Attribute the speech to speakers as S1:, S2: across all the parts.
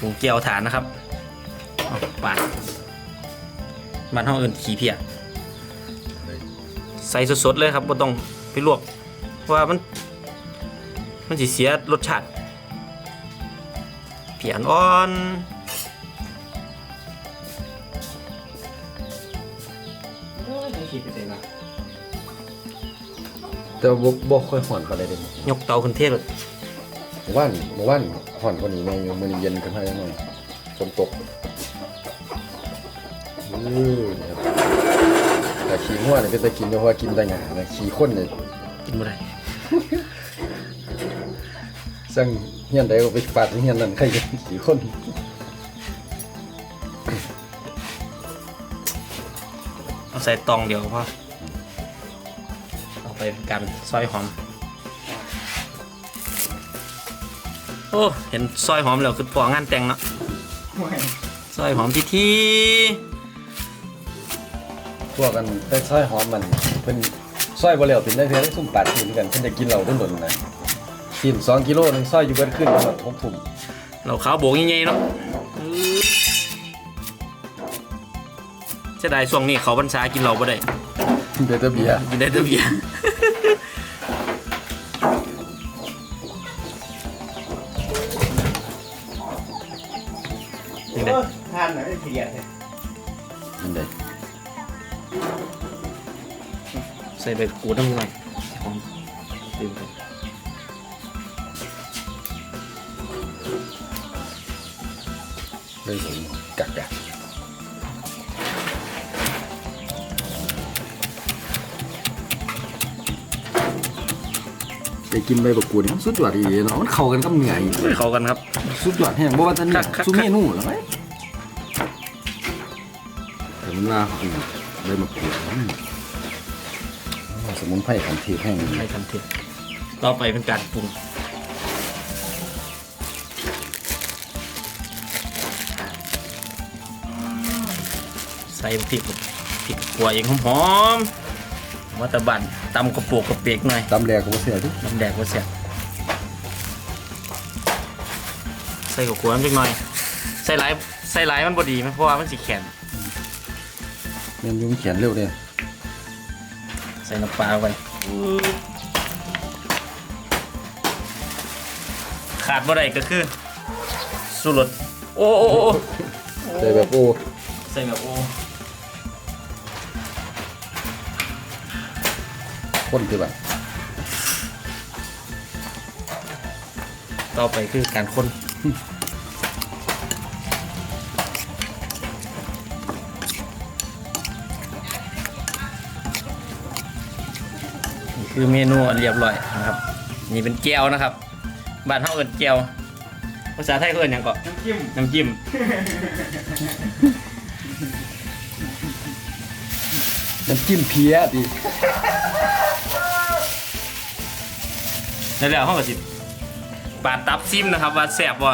S1: ปรุงเกี๊ยวฐานนะครับเอาปาดมันห้องอื่นขี้เพียใส่สดๆเลยครับไม่ต้องไปลวกเพราะว่ามัน มันจะเสียรสชาติเพียนอ่อนขี้ไปใส่มา
S2: แต่ว่าบ่บ่ค่อยห่อนปานใดเด้
S1: ยกเตาขึ้นเทศเลย
S2: เมื่อวานเมื่อวานห่อนกว่านี้แม่อยู่มื้อนี้เย็นกันให้หน่อยฝนตกอือนะครับแต่ขี้งัวนี่เป็นตะกินเพราะว่ากินได้หยังนะขี้ข้นนี่
S1: กินบ่ได้
S2: สั่งเฮียนใดก็ไปฟาดเฮียนนั่นใครจะขี้ข้น
S1: เอาใส่ตองเดียวก็พอเอาไปเป็นกันซอยหอม โอ้เห็นซอยหอมแล้วคือปองานแต่งเนาะซอยหอมทีที
S2: พวกกันไปซอยหอมมันเพิ่นซอยบ่แล้วเป็นได้เพียงซุ่มปาดกินกันเพิ่นจะกินเหล้าต้นๆนะกิน2กิโลนึงซอยอยู่เบิดขึ้นประมาณ6ทุ่ม
S1: เราขาวโบกใหญ่ๆเนาะจะได้ช่วงนี้เขาบรรษากินเราบ่ได้
S2: เบตาเบียร์
S1: กินได้แต่เบียร์ ยังไง
S3: ทานหน่อยเสีย
S2: นั่นได้
S1: ใส่ใบกูดน้ำหน่อยหอมดื่มไป
S2: เลยผมกักกะ ได้กินใบบักกูดนี่มันสุดยอดอีหลีเนาะมันเข้ากันกับเนื้ออีก
S1: เข้ากันครับ
S2: สุดยอดแห้งบ่ว่าท่าน
S1: คักคัก
S2: ซุเมนูแล้วไหมแต่มันว่าอืมใบมะกรูดอืมสมุนไพรขันเทศแห้ง
S1: ให้ทันทีต่อไปเป็นการปรุงใส่พริกพริกขัวเองหอมๆว่าแตะบัน ตำกระปุกกระเปียกหน่อย
S2: ตำแรกก็บ่เสียทุก
S1: น้ำแดงก็เสียบใส่กับขัวน้ำจักหน่อย ใส่หลายใส่หลายมันบดีไหมเพราะว่ามันสีแข็ง
S2: แม่นอยุ่งเขียนเร็วเด้
S1: ใส่น้ำปลาไปขาดบ่ได้ก็คือสูรสโอ้โอ้โอ้
S2: ใส่แบบโอ้
S1: ใส่แบบโอ้
S2: คนคือแบบ
S1: ต่อไปคือการคนนี่คือเมนูอันเรียบร้อยนะครับ นี่เป็นแก้วนะครับบ้านเขาเอิ้นแก้วภาษาไทยเขาเอิ้นหยังก็
S3: น้ำจิ้ม
S1: น้ำจิ้ม
S2: น้ำจิ้มเพี้ยดิ
S1: แล้วแล้วเขาก็สิปาดตับซิมนะครับว่าแซ่บบ่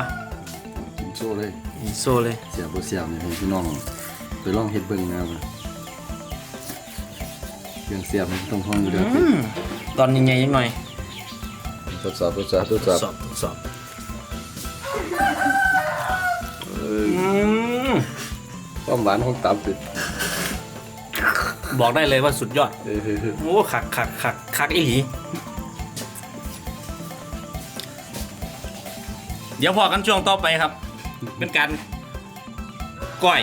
S2: กินโซ่เลย
S1: อีโซ่เลย
S2: เสียบ่เสียบนี่ให้พี่น้องไปลองเฮ็ดเบิ่งนะครับเครื่องเสียบมันต้องห้องอยู่เด้อ
S1: อืมตอนใหญ่ๆยังหน่อย
S2: ทดสอบทดสอบทดสอบ
S1: สอบทดสอบอืม
S2: ความหวานของตับติด
S1: บอกได้เลยว่าสุดยอด
S2: เออ
S1: โอ้คักคักคักคักอีหลี เดี๋ยวพอกันช่วงต่อไปครับ เป็นการก้อย